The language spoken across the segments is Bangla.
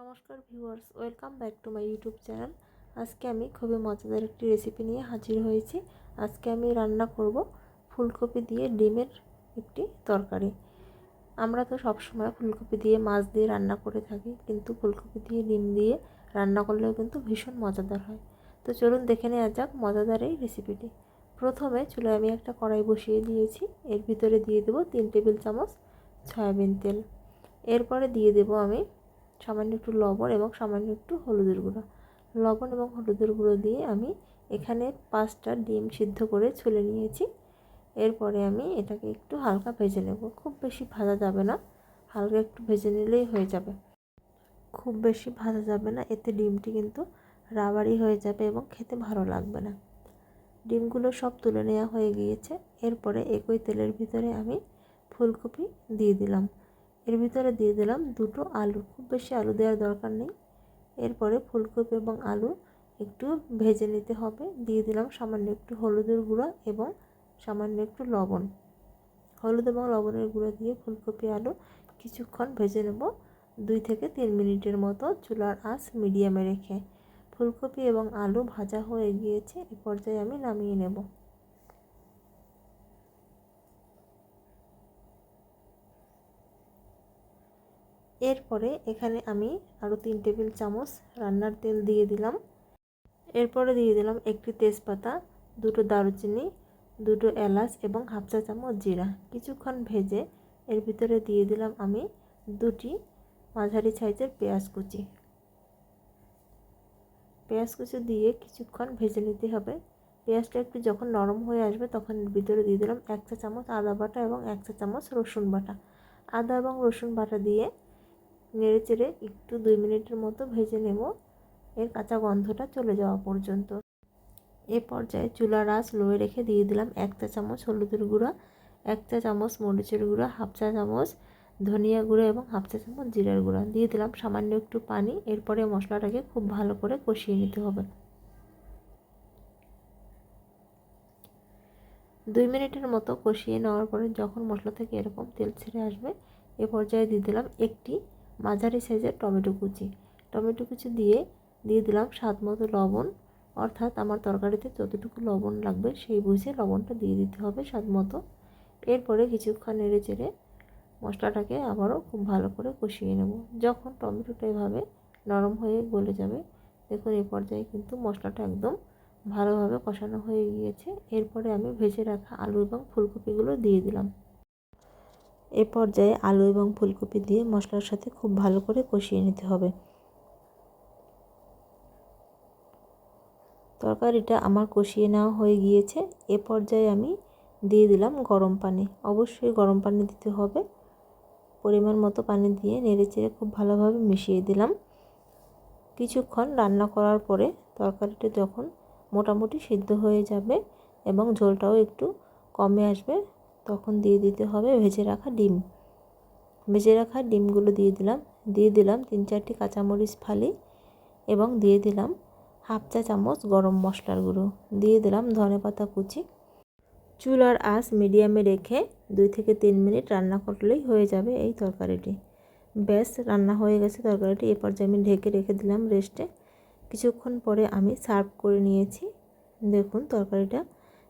নমস্কার viewers, welcome back to my YouTube channel. আজকে আমি খুবই মজাদার একটি রেসিপি নিয়ে হাজির হয়েছি। আজকে আমি রান্না করব ফুলকপি দিয়ে ডিমের একটি তরকারি। আমরা তো সবসময় ফুলকপি দিয়ে মাছ দিয়ে রান্না করে থাকি, কিন্তু ফুলকপি দিয়ে ডিম দিয়ে রান্না করলেও কিন্তু ভীষণ মজাদার হয়। তো চলুন দেখে নেওয়া যাক মজাদার এই রেসিপিটি প্রথমে চুলায় আমি একটা কড়াই বসিয়ে দিয়েছি। এর ভিতরে দিয়ে দেবো তিন টেবিল চামচ সয়াবিন তেল। এরপরে দিয়ে দেবো আমি সামান্য একটু লবণ এবং সামান্য একটু হলুদের গুঁড়ো। লবণ এবং হলুদের গুঁড়ো দিয়ে আমি এখানে পাঁচটা ডিম সিদ্ধ করে ছুলে নিয়েছি। এরপরে আমি এটাকে একটু হালকা ভেজে নেব। খুব বেশি ভাজা যাবে না, হালকা একটু ভেজে নিলেই হয়ে যাবে। খুব বেশি ভাজা যাবে না, এতে ডিমটি কিন্তু রাবারি হয়ে যাবে এবং খেতে ভালো লাগবে না। ডিমগুলো সব তুলে নেওয়া হয়ে গিয়েছে। এরপরে একই তেলের ভিতরে আমি ফুলকপি দিয়ে দিলাম। এর ভিতরে দিয়ে দিলাম দুটো আলু। খুব বেশি আলু দেওয়ার দরকার নেই। এরপরে ফুলকপি এবং আলু একটু ভেজে নিতে হবে। দিয়ে দিলাম সামান্য একটু হলুদের গুঁড়া এবং সামান্য একটু লবণ। হলুদ এবং লবণের গুঁড়ো দিয়ে ফুলকপি, আলু কিছুক্ষণ ভেজে নেব দুই থেকে তিন মিনিটের মতো চুলার আঁচ মিডিয়ামে রেখে। ফুলকপি এবং আলু ভাজা হয়ে গিয়েছে, এ পর্যায়ে আমি নামিয়ে নেব। এরপরে এখানে আমি আরও তিন টেবিল চামচ রান্নার তেল দিয়ে দিলাম। এরপরে দিয়ে দিলাম একটি তেজপাতা, দুটো দারুচিনি, দুটো এলাচ এবং হাফ চা চামচ জিরা। কিছুক্ষণ ভেজে এর ভিতরে দিয়ে দিলাম আমি দুটি মাঝারি সাইজের পেঁয়াজ কুচি। পেঁয়াজ কুচি দিয়ে কিছুক্ষণ ভেজে নিতে হবে। পেঁয়াজটা একটু যখন নরম হয়ে আসবে তখন ভিতরে দিয়ে দিলাম এক চা চামচ আদা বাটা এবং এক চা চামচ রসুন বাটা। আদা এবং রসুন বাটা দিয়ে নেড়ে চেড়ে একটু দুই মিনিটের মতো ভেজে নেব। এর কাঁচা গন্ধটা চলে যাওয়া পর্যন্ত। এ পর্যায়ে চুলা আঁচ লোয়ে রেখে দিয়ে দিলাম এক চা চামচ হলুদের গুঁড়া, এক চা চামচ মরিচের গুঁড়া, হাফ চা চামচ ধনিয়া গুঁড়ো এবং হাফ চা চামচ জিরার গুঁড়া। দিয়ে দিলাম সামান্য একটু পানি। এরপরে মশলাটাকে খুব ভালো করে কষিয়ে নিতে হবে। দুই মিনিটের মতো কষিয়ে নেওয়ার পরে যখন মশলা থেকে এরকম তেল ছেড়ে আসবে, এ পর্যায়ে দিয়ে দিলাম একটি মাঝারি সাইজের টমেটো কুচি। টমেটো কুচি দিয়ে দিয়ে দিলাম স্বাদ মতো লবণ। অর্থাৎ আমার তরকারিতে যতটুকু লবণ লাগবে সেই বুঝে লবণটা দিয়ে দিতে হবে স্বাদ মতো। এরপরে কিছুক্ষণ নেড়ে চেড়ে মশলাটাকে আবারও খুব ভালো করে কষিয়ে নেব। যখন টমেটোটা এভাবে নরম হয়ে গলে যাবে, দেখুন এই পর্যায়ে কিন্তু মশলাটা একদম ভালোভাবে কষানো হয়ে গিয়েছে। এরপরে আমি ভেজে রাখা আলু এবং ফুলকপিগুলো দিয়ে দিলাম। এ পর্যায়ে আলু এবং ফুলকপি দিয়ে মশলার সাথে খুব ভালো করে কষিয়ে নিতে হবে। তরকারিটা আমার কষিয়ে নেওয়া হয়ে গিয়েছে। এ পর্যায়ে আমি দিয়ে দিলাম গরম পানি। অবশ্যই গরম পানি দিতে হবে। পরিমাণ মতো পানি দিয়ে নেড়ে চেড়ে খুব ভালোভাবে মিশিয়ে দিলাম। কিছুক্ষণ রান্না করার পরে তরকারিটা যখন মোটামুটি সিদ্ধ হয়ে যাবে এবং ঝোলটাও একটু কমে আসবে তখন দিয়ে দিতে হবে ভেজে রাখা ডিম। ভেজে রাখা ডিমগুলো দিয়ে দিলাম। দিয়ে দিলাম তিন চারটি কাঁচামরিচ ফালি এবং দিয়ে দিলাম হাফ চা চামচ গরম মশলার গুঁড়ো। দিয়ে দিলাম ধনে পাতা কুচি। চুলার আঁচ মিডিয়ামে রেখে দুই থেকে তিন মিনিট রান্না করলেই হয়ে যাবে এই তরকারিটি। ব্যাস, রান্না হয়ে গেছে তরকারিটি। এ পর্যায়ে আমি ঢেকে রেখে দিলাম রেস্টে। কিছুক্ষণ পরে আমি সার্ভ করে নিয়েছি। দেখুন তরকারিটা।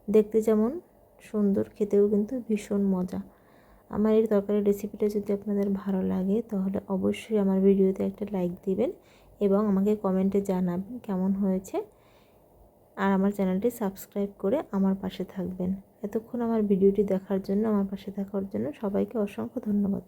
দেখতে যেমন সুন্দর, খেতেও কিন্তু ভীষণ মজা। আমার এই তরকারির রেসিপিটা যদি আপনাদের ভালো লাগে, তাহলে অবশ্যই আমার ভিডিওতে একটা লাইক দিবেন এবং আমাকে কমেন্টে জানাবেন কেমন হয়েছে। আর আমার চ্যানেলটি সাবস্ক্রাইব করে আমার পাশে থাকবেন। এতক্ষণ আমার ভিডিওটি দেখার জন্য, আমার পাশে থাকার জন্য সবাইকে অসংখ্য ধন্যবাদ।